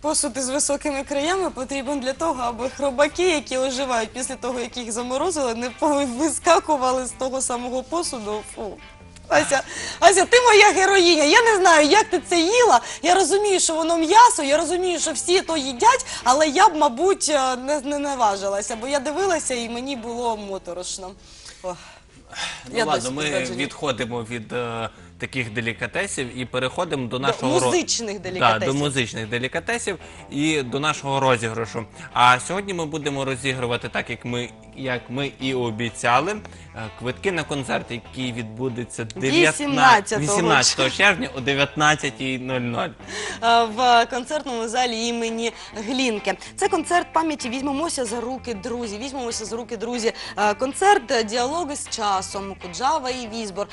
Посуд із високими краями потрібен для того, аби хробаки, які оживають після того, як їх заморозили, не вискакували з того самого посуду. Фу. Ася, Ася, ти моя героїня. Я не знаю, як ти це їла. Я розумію, що воно м'ясо, я розумію, що всі то їдять, але я б, мабуть, е, не, не наважилася, бо я дивилася і мені було моторошно. Ох. Ну Я ладно, досі ми відходимо від е, таких делікатесів і переходимо до До нашого ро- музичних Да, делікатесів. до музичних делікатесів і до нашого розіграшу. А сьогодні ми будемо розігрувати так, як ми, як ми і обіцяли. е, Квитки на концерт, який відбудеться 19 18-го 18 червня о 19.00. Е, в концертному залі імені Глінки. Це концерт пам'яті Візьмемося за руки, друзі. Візьмемося за руки, друзі. Е, Концерт діалоги з часом, Куджава і Візбор.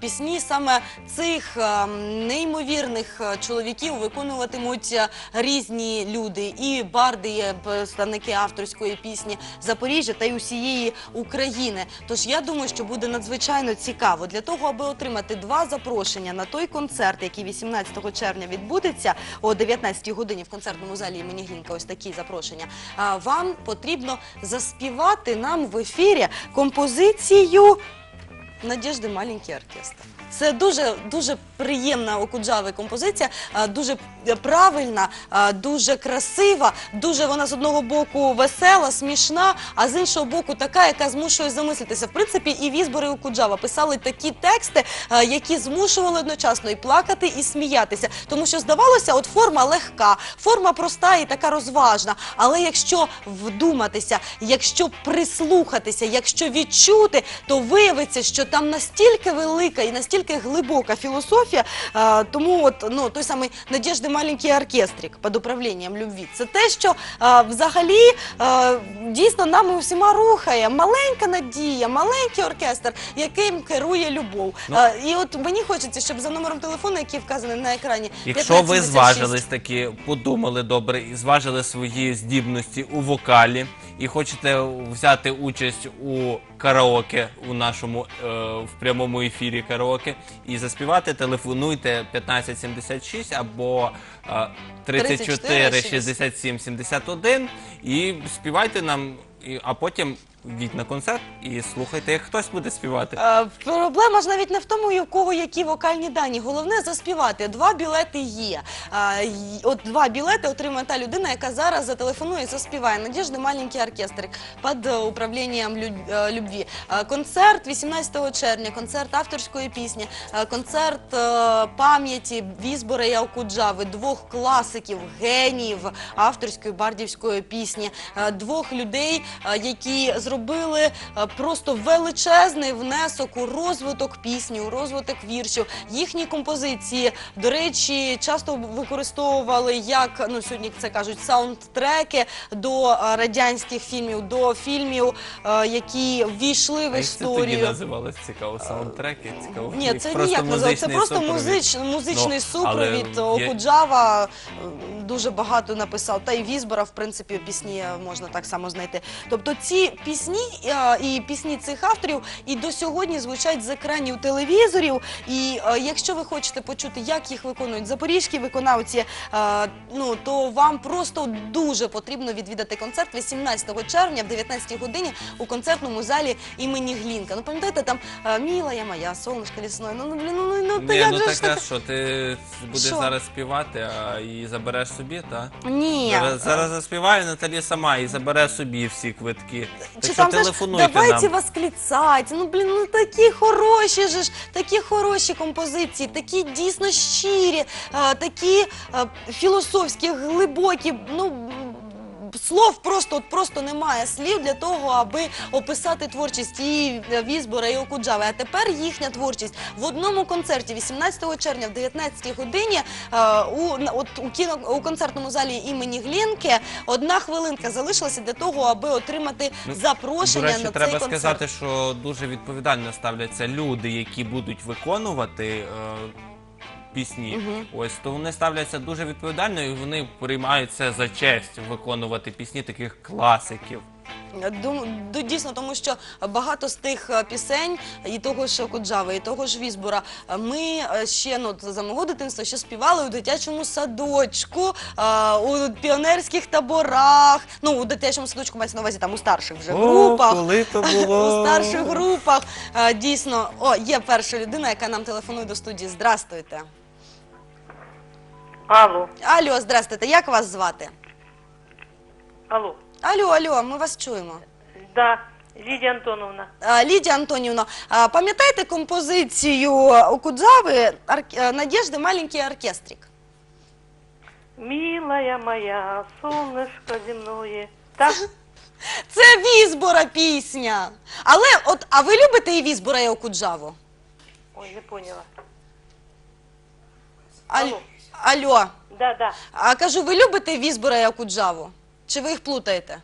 Пісні саме цих е, неймовірних е, чоловіків виконуватимуть е, різні люди. І барди, є представники авторської пісні Запоріжжя та й усієї України. Тож я думаю, що буде надзвичайно цікаво для того, аби отримати два запрошення на той концерт, який 18 червня відбудеться о 19 годині в концертному залі імені Глінка. Ось такі запрошення. Вам потрібно заспівати нам в ефірі композицію Надежди маленький оркестр. Це дуже дуже приємна у Куджави композиція, дуже правильна, дуже красива. Дуже вона з одного боку весела, смішна, а з іншого боку, така, яка змушує замислитися. В принципі, і Візбор, і у Куджава писали такі тексти, які змушували одночасно і плакати, і сміятися. Тому що здавалося, от форма легка, форма проста і така розважна. Але якщо вдуматися, якщо прислухатися, якщо відчути, то виявиться, що там настільки велика і настільки глибока філософія. е, тому от ну той самий Надежди маленький оркестрик під управлінням любві. Це те, що е, взагалі е, дійсно нами усіма рухає. Маленька надія, маленький оркестр, яким керує любов. Ну. І от мені хочеться, щоб за номером телефону, який вказаний на екрані, Якщо ви зважились таки, подумали добре і зважили свої здібності у вокалі і хочете взяти участь у караоке у нашому е, в прямому ефірі караоке. І заспівати, телефонуйте 1576 або е, 34 67 71 і співайте нам, і- а потім йдіть на концерт і слухайте, як хтось буде співати. Е, Проблема ж навіть не в тому, у кого які вокальні дані. Головне заспівати. Два білети є. Е, От два білети отримає та людина, яка зараз зателефонує і заспіває. Надіжди маленький оркестр під управлінням е, любві. Концерт 18 червня, концерт авторської пісні, концерт пам'яті Візбора і Аукуджави, двох класиків, геніїв авторської бардівської пісні, двох людей, які зробили е, просто величезний внесок у розвиток пісні, у розвиток віршів. Їхні композиції, до речі, часто використовували як ну сьогодні це кажуть саундтреки до е, радянських фільмів, до фільмів, е, які ввійшли в як це тоді історію. називалось цікаво? Саундтреки? Цікаво? Ні, це ніяк не називається. Це просто музич, музичний Ну, супровід. Окуджава дуже багато написав. Та й Візбора, в принципі, пісні можна так само знайти. Тобто ці пісні е, і пісні цих авторів і до сьогодні звучать з екранів телевізорів. І якщо ви хочете почути, як їх виконують запорізькі виконавці, ну то вам просто дуже потрібно відвідати концерт 18 червня в 19 годині у концертному залі імені Глінка. Ну пам'ятаєте, там міла я моя, сонечко лісної. Ну ну блін, ну, ну, ну то як ну же так ж таке? а що, ти будеш Що? зараз співати, а і забереш собі, так? Ні. Зараз, зараз заспіває Наталі сама і забере собі всі квитки. Чи Що там знаєш, телефонуйте давайте нам. восклицать. Ну блін, ну такі хороші же ж, такі хороші композиції, такі дійсно щирі, такі філософські, глибокі. Ну слов просто от просто немає слів для того, аби описати творчість і е, Візбора, і Окуджави. А тепер їхня творчість в одному концерті 18 червня в 19 годині е, у на- от у кіно у концертному залі імені Глінки одна хвилинка залишилася для того, аби отримати Ну, запрошення До речі, на треба цей концерт. сказати, що дуже відповідально ставляться люди, які будуть виконувати е, пісні. Ось то вони ставляться дуже відповідально і вони приймають це за честь виконувати пісні таких класиків. Дум- ду- Дійсно, тому що багато з тих е, пісень, і того ж Куджави, і того ж Візбора, е, ми е, ще ну, за мого дитинства ще співали у дитячому садочку, е, у піонерських таборах. Ну, у дитячому садочку мається на увазі там у старших вже групах. коли то було. У старших групах Е, дійсно, о, є перша людина, яка нам телефонує до студії. Здрастуйте. Алло, Алло, здрастуйте. Як вас звати? алло. Алло, алло, ми вас чуємо. Да, Лидия Антоновна. А, Лідія Антонівна, а, пам'ятаєте композицію у Кудзави «Ар- е, маленький оркестрик? Милая моя, солнышко земное. Так? Це Візбора пісня. Але от, а ви любите і Візбора, і Окуджаву? Ой, не поняла. Алло. Алло. Да, да. А кажу, ви любите Візбора і Окуджаву? Чи ви їх плутаєте?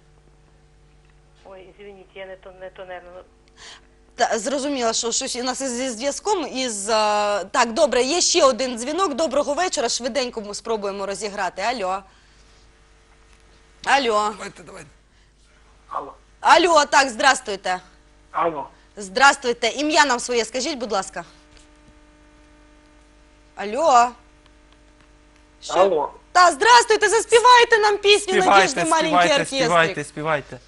Ой, извините, я не то, не то, наверное. Та, зрозуміла, що щось у нас зі зв'язком із. е, Так, добре, є ще один дзвінок. Доброго вечора. Швиденько ми спробуємо розіграти. Алло. Алло. Давайте, давайте. Алло. Алло, так, здрастуйте. Алло. Здравствуйте. Ім'я нам своє скажіть, будь ласка. Алло. Що? Алло. Та, здравствуйте, заспівайте нам пісню Надежди маленький співайте, оркестрик. співайте, співайте.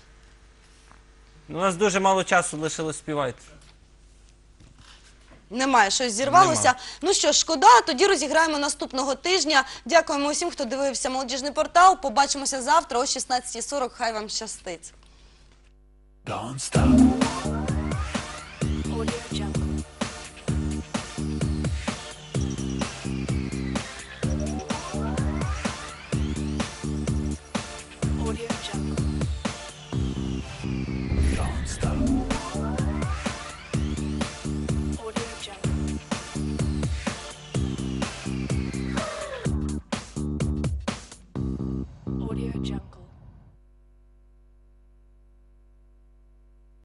Ну, У нас дуже мало часу лишилось співайте. Немає, щось зірвалося. Нема. Ну що ж, шкода, тоді розіграємо наступного тижня. Дякуємо усім, хто дивився молодіжний портал. Побачимося завтра о 16.40. Хай вам щастить. Don't stop.